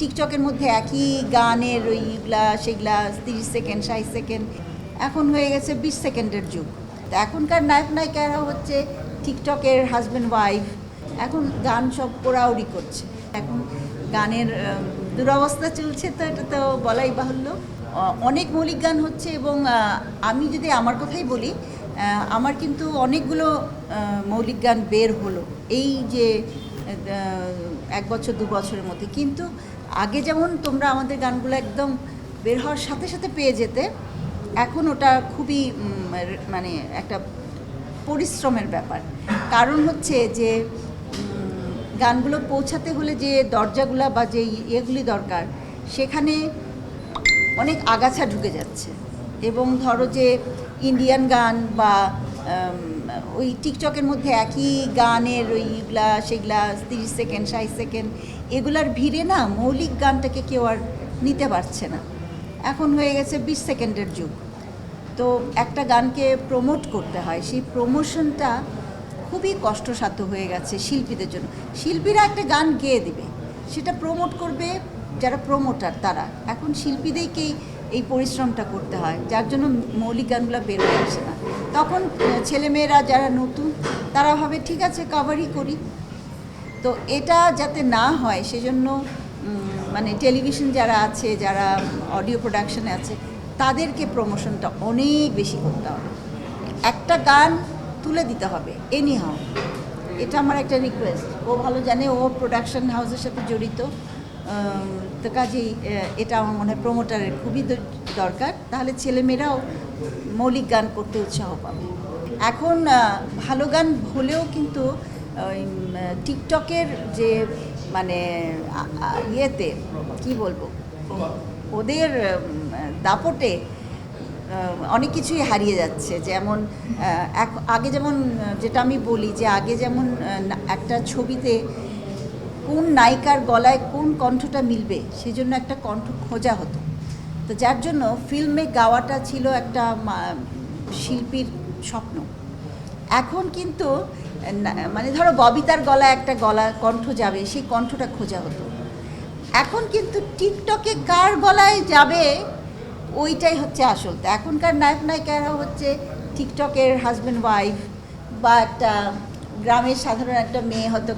টিকটকের মধ্যে একই গানের ওইগুলা সেগুলা, তিরিশ সেকেন্ড ষাট সেকেন্ড, এখন হয়ে গেছে বিশ সেকেন্ডের যুগ। তো এখনকার নায়ক নায়িকারা হচ্ছে টিকটকের হাজব্যান্ড ওয়াইফ এখন গান সব পোড়াউড়ি করছে। এখন গানের দুরবস্থা চলছে তো, এটা তো বলাই বাহুল্য। অনেক মৌলিক গান হচ্ছে এবং আমি যদি আমার কথাই বলি আমার কিন্তু অনেকগুলো মৌলিক গান বের হলো এই যে এক বছর, দু বছরের মধ্যে। কিন্তু আগে যেমন তোমরা আমাদের গানগুলো একদম বের হওয়ার সাথে সাথে পেয়ে যেতে, এখন ওটা খুবই মানে একটা পরিশ্রমের ব্যাপার। কারণ হচ্ছে যে গানগুলো পৌঁছাতে হলে যে দরজাগুলা বা যে ইয়েগুলি দরকার, সেখানে অনেক আগাছা ঢুকে যাচ্ছে। এবং ধরো যে ইন্ডিয়ান গান বা ওই টিকটকের মধ্যে একই গানের ওইগুলা, সেগুলা তিরিশ সেকেন্ড ষাট সেকেন্ড এগুলার ভিড়ে না মৌলিক গানটাকে কেউ আর নিতে পারছে না। এখন হয়ে গেছে বিশ সেকেন্ডের যুগ। তো একটা গানকে প্রমোট করতে হয়, সেই প্রমোশনটা খুবই কষ্টসাধ্য হয়ে গেছে শিল্পীদের জন্য। শিল্পীরা একটা গান গেয়ে দিবে, সেটা প্রমোট করবে যারা প্রমোটার, তারা। এখন শিল্পীদেরকেই এই পরিশ্রমটা করতে হয়, যার জন্য মৌলিক গানগুলো বের হয়ে আসে না। তখন ছেলেমেয়েরা যারা নতুন, তারা ভাবে, ঠিক আছে কাভারই করি। তো এটা যাতে না হয়, সেজন্য মানে টেলিভিশন যারা আছে, যারা অডিও প্রোডাকশনে আছে, তাদেরকে প্রমোশনটা অনেক বেশি করতে হবে। একটা গান তুলে দিতে হবে এনি হাও এটা আমার একটা রিকোয়েস্ট ও ভালো জানে, ও প্রোডাকশন হাউসের সাথে জড়িত। তো কাজেই এটা আমার মনে হয় প্রমোটারের খুবই দরকার। তাহলে ছেলেমেয়েরাও মৌলিক গান করতে উৎসাহ পাবে। এখন ভালো গান হলেও কিন্তু ওই টিকটকের যে মানে ইয়েতে, কি বলব, ওদের দাপটে অনেক কিছুই হারিয়ে যাচ্ছে। যেমন আগে যেমন, যেটা আমি বলি যে, আগে যেমন একটা ছবিতে কোন নায়িকার গলায় কোন কণ্ঠটা মিলবে, সেজন্য একটা কণ্ঠ খোঁজা হতো। তো যার জন্য ফিল্মে গাওয়াটা ছিল একটা শিল্পীর স্বপ্ন। এখন কিন্তু মানে ধরো ববিতার গলায় একটা গলা কণ্ঠ যাবে, সেই কণ্ঠটা খোঁজা হতো। এখন কিন্তু টিকটকে কার গলায় যাবে, ওইটাই হচ্ছে আসল। তো এখনকার নায়ক নায়িকারা হচ্ছে টিকটকের হাজব্যান্ড ওয়াইফ বা একটা গ্রামের সাধারণ একটা মেয়ে হয়তো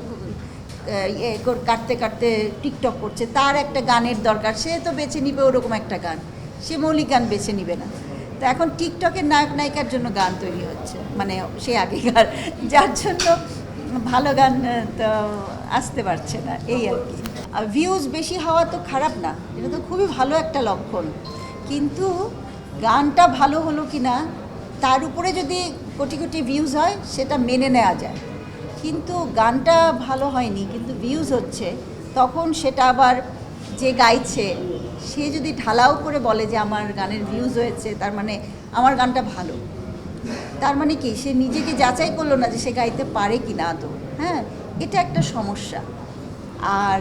ইয়ে কাটতে কাটতে টিকটক করছে, তার একটা গানের দরকার, সে তো বেছে নিবে ওরকম একটা গান। সে মৌলিক গান বেছে নিবে না। তো এখন টিকটকের নায়ক নায়িকার জন্য গান তৈরি হচ্ছে। মানে সে আগেকার, যার জন্য ভালো গান তো আসতে পারছে না, এই আর কি। আর ভিউজ বেশি হওয়া তো খারাপ না, এটা তো খুবই ভালো একটা লক্ষণ। কিন্তু গানটা ভালো হলো কি না, তার উপরে যদি কোটি কোটি ভিউজ হয়, সেটা মেনে নেওয়া যায়। কিন্তু গানটা ভালো হয়নি, কিন্তু ভিউজ হচ্ছে, তখন সেটা আবার যে গাইছে সে যদি ঢালাও করে বলে যে আমার গানের ভিউজ হয়েছে, তার মানে আমার গানটা ভালো। তার মানে কি? সে নিজেকে যাচাই করল না যে সে গাইতে পারে কি না তো। হ্যাঁ? এটা একটা সমস্যা। আর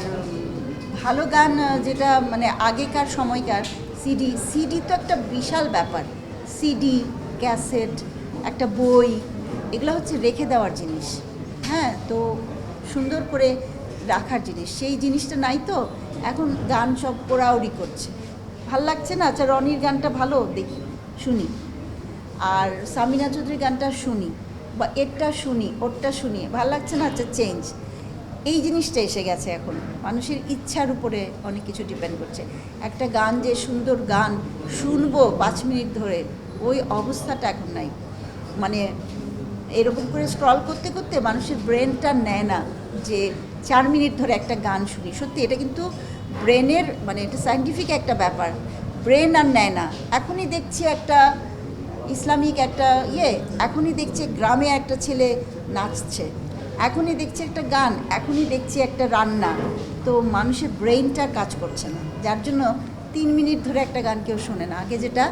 ভালো গান যেটা মানে আগেকার সময়কার সিডি সিডি তো একটা বিশাল ব্যাপার। সিডি ক্যাসেট, একটা বই, এগুলো হচ্ছে রেখে দেওয়ার জিনিস। হ্যাঁ? তো সুন্দর করে রাখার জিনিস। সেই জিনিসটা নাই তো। এখন গান সব পোড়াউড়ি করছে। ভালো লাগছে না? আচ্ছা রনির গানটা ভালো? দেখি, শুনি। আর সামিনা চৌধুরীর গানটা শুনি। বা এরটা শুনি, ওরটা শুনি। ভালো লাগছে না? আচ্ছা চেঞ্জ এই জিনিসটা এসে গেছে এখন। মানুষের ইচ্ছার উপরে অনেক কিছু ডিপেন্ড করছে। একটা গান যে সুন্দর গান, শুনব পাঁচ মিনিট ধরে, ওই অবস্থাটা এখন নাই। মানে এরকম করে স্ক্রল করতে করতে মানুষের ব্রেনটা নেয় না যে চার মিনিট ধরে একটা গান শুনি। সত্যি, এটা কিন্তু ব্রেনের মানে এটা সাইন্টিফিক একটা ব্যাপার। ব্রেন আর নেয় না। এখনই দেখছি একটা ইসলামিক একটা ইয়ে এখনই দেখছি গ্রামে একটা ছেলে নাচছে। এখনই দেখছি একটা গান, এখনই দেখছি একটা রান্না। তো মানুষের ব্রেনটা কাজ করছে না। যার জন্য তিন মিনিট ধরে একটা গান কেউ শোনে না। আগে যেটা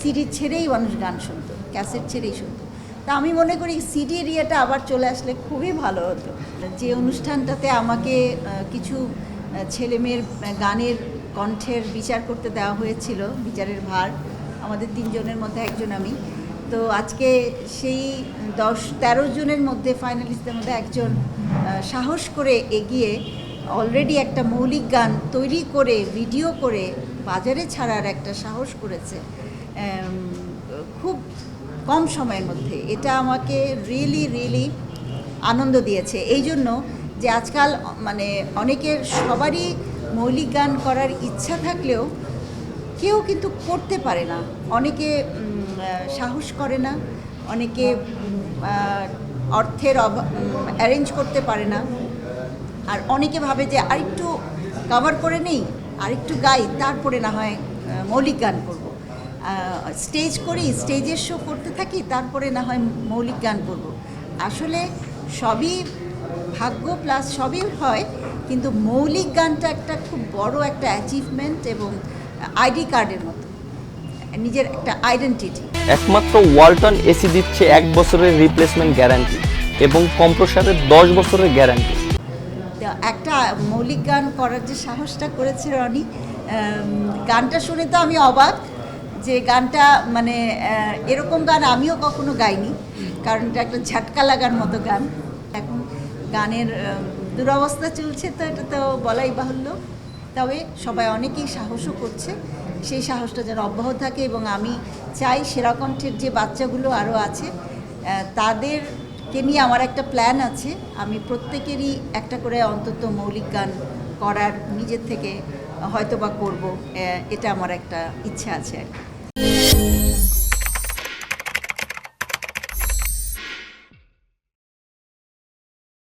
সিডি ছেড়েই মানুষ গান শুনতো, ক্যাসেট ছেড়েই শুনতো। তা আমি মনে করি সিডির ইয়েটা আবার চলে আসলে খুবই ভালো হতো। যে অনুষ্ঠানটাতে আমাকে কিছু ছেলেমেয়ের গানের কণ্ঠের বিচার করতে দেওয়া হয়েছিল, বিচারের ভার। আমাদের তিনজনের মধ্যে একজন আমি। তো আজকে সেই দশ, তেরো জনের মধ্যে ফাইনালিস্টদের মধ্যে একজন সাহস করে এগিয়ে অলরেডি একটা মৌলিক গান তৈরি করে ভিডিও করে বাজারে ছাড়ার একটা সাহস করেছে। কম সময়ের মধ্যে। এটা আমাকে রিয়েলি রিয়েলি আনন্দ দিয়েছে। এই জন্য যে আজকাল মানে অনেকের সবারই মৌলিক গান করার ইচ্ছা থাকলেও কেউ কিন্তু করতে পারে না। অনেকে সাহস করে না। অনেকে অর্থের অ্যারেঞ্জ করতে পারে না। আর অনেকে ভাবে যে আরেকটু কভার করে নেই, আরেকটু গাই, তারপরে না হয় মৌলিক গান করব স্টেজ করি স্টেজের শো করতে থাকি তারপরে না হয় মৌলিক গান করব। আসলে সবই ভাগ্য প্লাস সবই হয় কিন্তু মৌলিক গানটা একটা খুব বড় একটা অ্যাচিভমেন্ট এবং আইডি কার্ডের মতো নিজের একটা আইডেন্টিটি একমাত্র ওয়ালটন এসি দিচ্ছে এক বছরের রিপ্লেসমেন্ট গ্যারান্টি এবং কম্প্রসারের দশ বছরের গ্যারান্টি একটা মৌলিক গান করার যে সাহসটা করেছে রনি গানটা শুনে তো আমি অবাক যে গানটা মানে এরকম গান আমিও কখনো গাইনি, কারণ এটা একটা ঝাটকা লাগার মতো গান। এখন গানের দুরবস্থা চলছে তো, এটা তো বলাই বাহুল্য। তবে সবাই অনেকেই সাহসও করছে, সেই সাহসটা যেন অব্যাহত থাকে এবং আমি চাই সেরাকণ্ঠের যে বাচ্চাগুলো আরও আছে তাদেরকে নিয়ে আমার একটা প্ল্যান আছে। আমি প্রত্যেকেরই একটা করে অন্তত মৌলিক গান করার, নিজের থেকে হয়তো বা করব এটা আমার একটা ইচ্ছা আছে আর কি।